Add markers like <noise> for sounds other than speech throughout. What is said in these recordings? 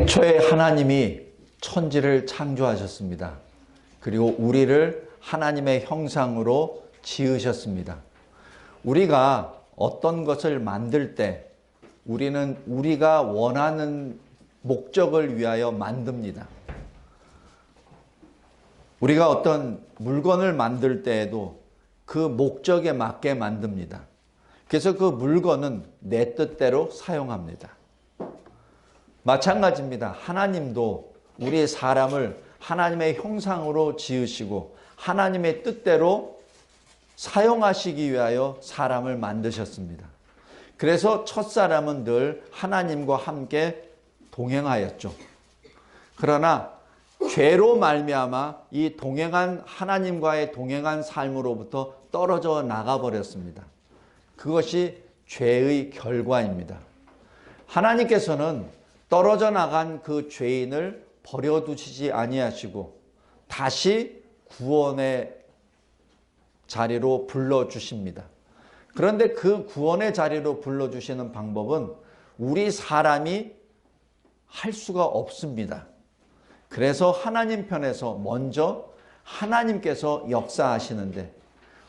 태초에 하나님이 천지를 창조하셨습니다. 그리고 우리를 하나님의 형상으로 지으셨습니다. 우리가 어떤 것을 만들 때 우리는 우리가 원하는 목적을 위하여 만듭니다. 우리가 어떤 물건을 만들 때에도 그 목적에 맞게 만듭니다. 그래서 그 물건은 내 뜻대로 사용합니다. 마찬가지입니다. 하나님도 우리 사람을 하나님의 형상으로 지으시고 하나님의 뜻대로 사용하시기 위하여 사람을 만드셨습니다. 그래서 첫 사람은 늘 하나님과 함께 동행하였죠. 그러나 죄로 말미암아 이 동행한 하나님과의 동행한 삶으로부터 떨어져 나가 버렸습니다. 그것이 죄의 결과입니다. 하나님께서는 떨어져 나간 그 죄인을 버려두시지 아니하시고 다시 구원의 자리로 불러 주십니다. 그런데 그 구원의 자리로 불러 주시는 방법은 우리 사람이 할 수가 없습니다. 그래서 하나님 편에서 먼저 하나님께서 역사하시는데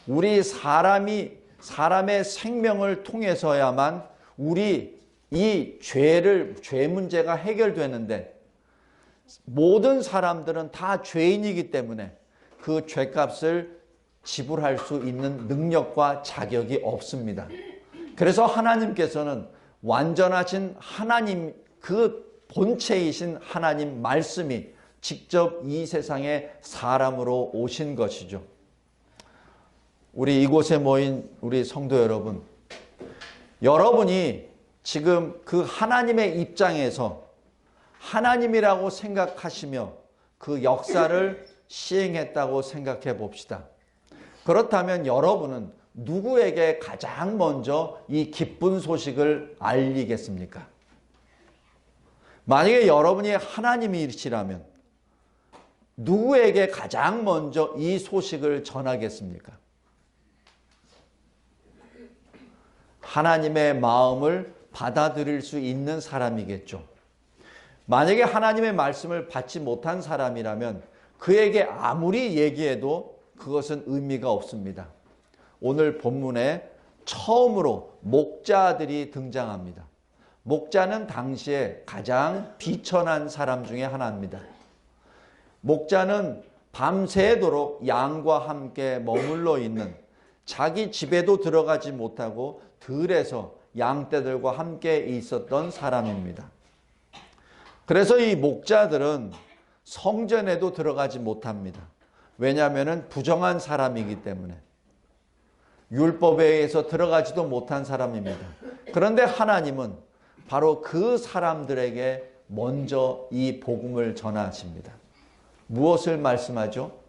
우리 사람이 사람의 생명을 통해서야만 우리 이 죄를 죄 문제가 해결되는데 모든 사람들은 다 죄인이기 때문에 그 죄값을 지불할 수 있는 능력과 자격이 없습니다. 그래서 하나님께서는 완전하신 하나님 그 본체이신 하나님 말씀이 직접 이 세상에 사람으로 오신 것이죠. 우리 이곳에 모인 우리 성도 여러분, 여러분이 지금 그 하나님의 입장에서 하나님이라고 생각하시며 그 역사를 <laughs> 시행했다고 생각해 봅시다. 그렇다면 여러분은 누구에게 가장 먼저 이 기쁜 소식을 알리겠습니까? 만약에 여러분이 하나님이시라면 누구에게 가장 먼저 이 소식을 전하겠습니까? 하나님의 마음을 받아들일 수 있는 사람이겠죠. 만약에 하나님의 말씀을 받지 못한 사람이라면 그에게 아무리 얘기해도 그것은 의미가 없습니다. 오늘 본문에 처음으로 목자들이 등장합니다. 목자는 당시에 가장 비천한 사람 중에 하나입니다. 목자는 밤새도록 양과 함께 머물러 있는 자기 집에도 들어가지 못하고 들에서 양떼들과 함께 있었던 사람입니다. 그래서 이 목자들은 성전에도 들어가지 못합니다. 왜냐하면 부정한 사람이기 때문에 율법에 의해서 들어가지도 못한 사람입니다. 그런데 하나님은 바로 그 사람들에게 먼저 이 복음을 전하십니다. 무엇을 말씀하죠?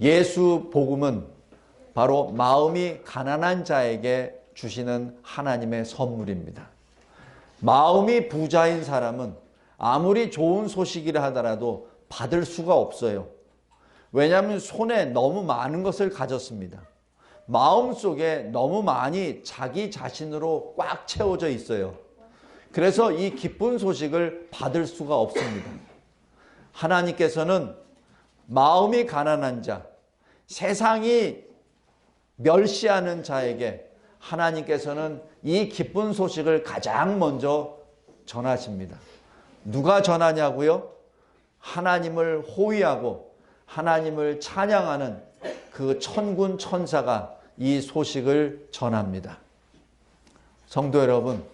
예수 복음은 바로 마음이 가난한 자에게 주시는 하나님의 선물입니다. 마음이 부자인 사람은 아무리 좋은 소식이라 하더라도 받을 수가 없어요. 왜냐하면 손에 너무 많은 것을 가졌습니다. 마음 속에 너무 많이 자기 자신으로 꽉 채워져 있어요. 그래서 이 기쁜 소식을 받을 수가 없습니다. 하나님께서는 마음이 가난한 자, 세상이 멸시하는 자에게 하나님께서는 이 기쁜 소식을 가장 먼저 전하십니다. 누가 전하냐고요? 하나님을 호위하고 하나님을 찬양하는 그 천군 천사가 이 소식을 전합니다. 성도 여러분,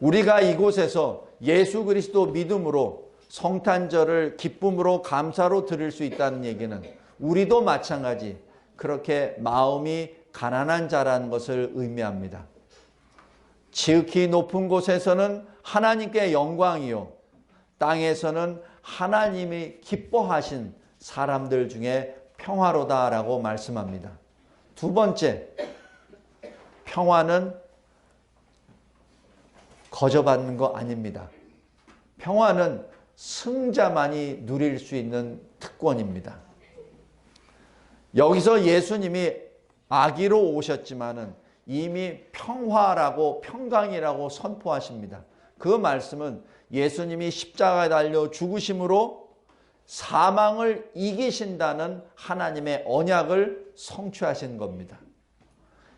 우리가 이곳에서 예수 그리스도 믿음으로 성탄절을 기쁨으로 감사로 드릴 수 있다는 얘기는 우리도 마찬가지 그렇게 마음이 가난한 자라는 것을 의미합니다. 지극히 높은 곳에서는 하나님께 영광이요. 땅에서는 하나님이 기뻐하신 사람들 중에 평화로다라고 말씀합니다. 두 번째, 평화는 거저받는 거 아닙니다. 평화는 승자만이 누릴 수 있는 특권입니다. 여기서 예수님이 아기로 오셨지만은 이미 평화라고 평강이라고 선포하십니다. 그 말씀은 예수님이 십자가에 달려 죽으심으로 사망을 이기신다는 하나님의 언약을 성취하신 겁니다.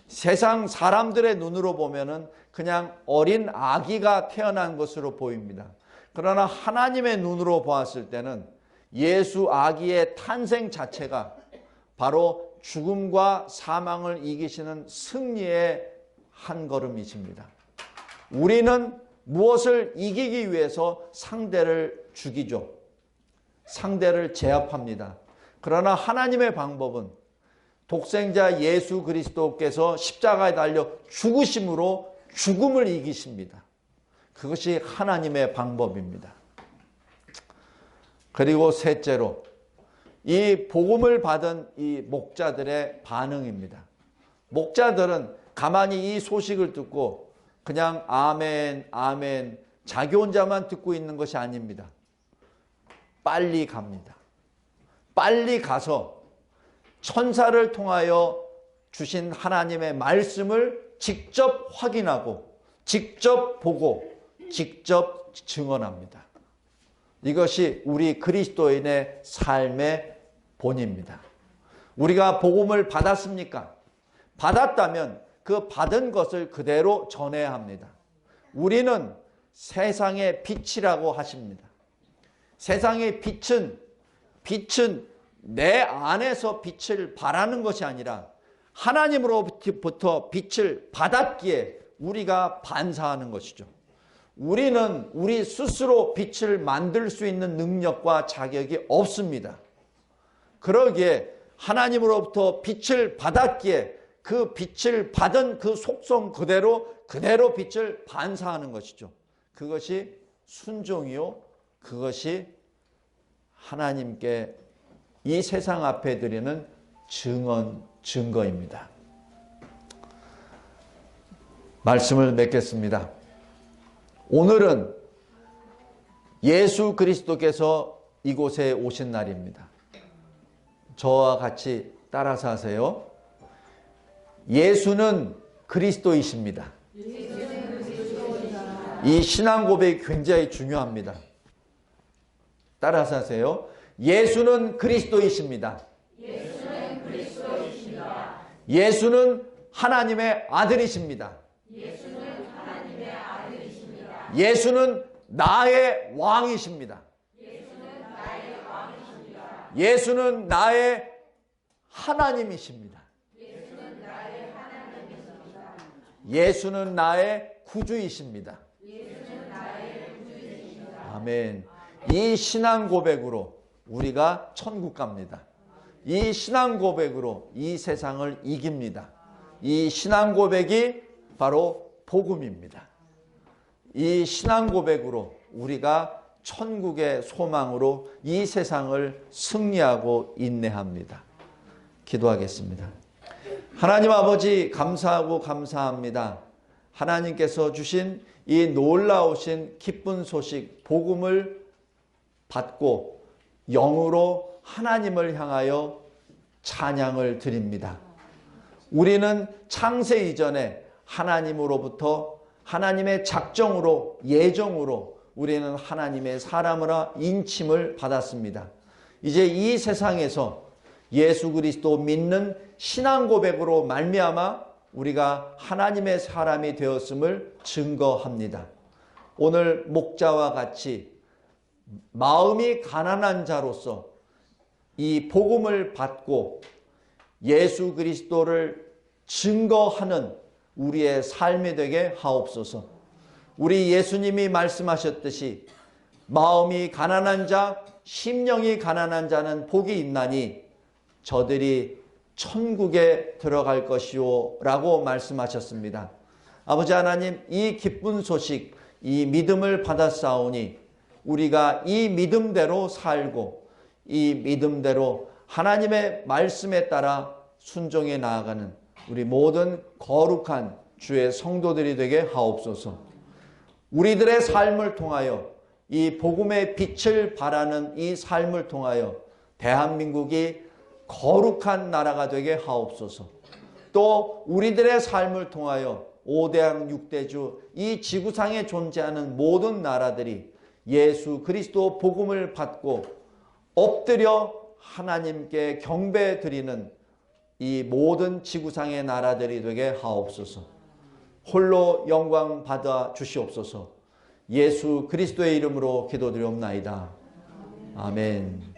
세상 사람들의 눈으로 보면은 그냥 어린 아기가 태어난 것으로 보입니다. 그러나 하나님의 눈으로 보았을 때는 예수 아기의 탄생 자체가 바로 죽음과 사망을 이기시는 승리의 한 걸음이십니다. 우리는 무엇을 이기기 위해서 상대를 죽이죠. 상대를 제압합니다. 그러나 하나님의 방법은 독생자 예수 그리스도께서 십자가에 달려 죽으심으로 죽음을 이기십니다. 그것이 하나님의 방법입니다. 그리고 셋째로 이 복음을 받은 이 목자들의 반응입니다. 목자들은 가만히 이 소식을 듣고 그냥 아멘, 아멘, 자기 혼자만 듣고 있는 것이 아닙니다. 빨리 갑니다. 빨리 가서 천사를 통하여 주신 하나님의 말씀을 직접 확인하고, 직접 보고, 직접 증언합니다. 이것이 우리 그리스도인의 삶의 본입니다. 우리가 복음을 받았습니까? 받았다면 그 받은 것을 그대로 전해야 합니다. 우리는 세상의 빛이라고 하십니다. 세상의 빛은 빛은 내 안에서 빛을 발하는 것이 아니라 하나님으로부터 빛을 받았기에 우리가 반사하는 것이죠. 우리는 우리 스스로 빛을 만들 수 있는 능력과 자격이 없습니다. 그러기에 하나님으로부터 빛을 받았기에 그 빛을 받은 그 속성 그대로 그대로 빛을 반사하는 것이죠. 그것이 순종이요. 그것이 하나님께 이 세상 앞에 드리는 증언, 증거입니다. 말씀을 맺겠습니다. 오늘은 예수 그리스도께서 이곳에 오신 날입니다. 저와 같이 따라서 하세요. 예수는 그리스도이십니다. 이 신앙 고백이 굉장히 중요합니다. 따라서 하세요. 예수는 그리스도이십니다. 예수는 하나님의 아들이십니다. 예수는 나의 왕이십니다. 예수는 나의 하나님이십니다. 예수는 나의 구주이십니다. 아멘. 이 신앙 고백으로 우리가 천국 갑니다. 이 신앙 고백으로 이 세상을 이깁니다. 이 신앙 고백이 바로 복음입니다. 이 신앙 고백으로 우리가 천국의 소망으로 이 세상을 승리하고 인내합니다. 기도하겠습니다. 하나님 아버지 감사하고 감사합니다. 하나님께서 주신 이 놀라우신 기쁜 소식, 복음을 받고 영으로 하나님을 향하여 찬양을 드립니다. 우리는 창세 이전에 하나님으로부터 하나님의 작정으로 예정으로 우리는 하나님의 사람으로 인침을 받았습니다. 이제 이 세상에서 예수 그리스도 믿는 신앙 고백으로 말미암아 우리가 하나님의 사람이 되었음을 증거합니다. 오늘 목자와 같이 마음이 가난한 자로서 이 복음을 받고 예수 그리스도를 증거하는 우리의 삶이 되게 하옵소서. 우리 예수님이 말씀하셨듯이 마음이 가난한 자, 심령이 가난한 자는 복이 있나니 저들이 천국에 들어갈 것이요 라고 말씀하셨습니다. 아버지 하나님 이 기쁜 소식 이 믿음을 받았사오니 우리가 이 믿음대로 살고 이 믿음대로 하나님의 말씀에 따라 순종해 나아가는 우리 모든 거룩한 주의 성도들이 되게 하옵소서. 우리들의 삶을 통하여 이 복음의 빛을 발하는 이 삶을 통하여 대한민국이 거룩한 나라가 되게 하옵소서. 또 우리들의 삶을 통하여 오대왕육대주 이 지구상에 존재하는 모든 나라들이 예수 그리스도 복음을 받고 엎드려 하나님께 경배 드리는 이 모든 지구상의 나라들이 되게 하옵소서. 홀로 영광 받아 주시옵소서. 예수 그리스도의 이름으로 기도드리옵나이다. 아멘.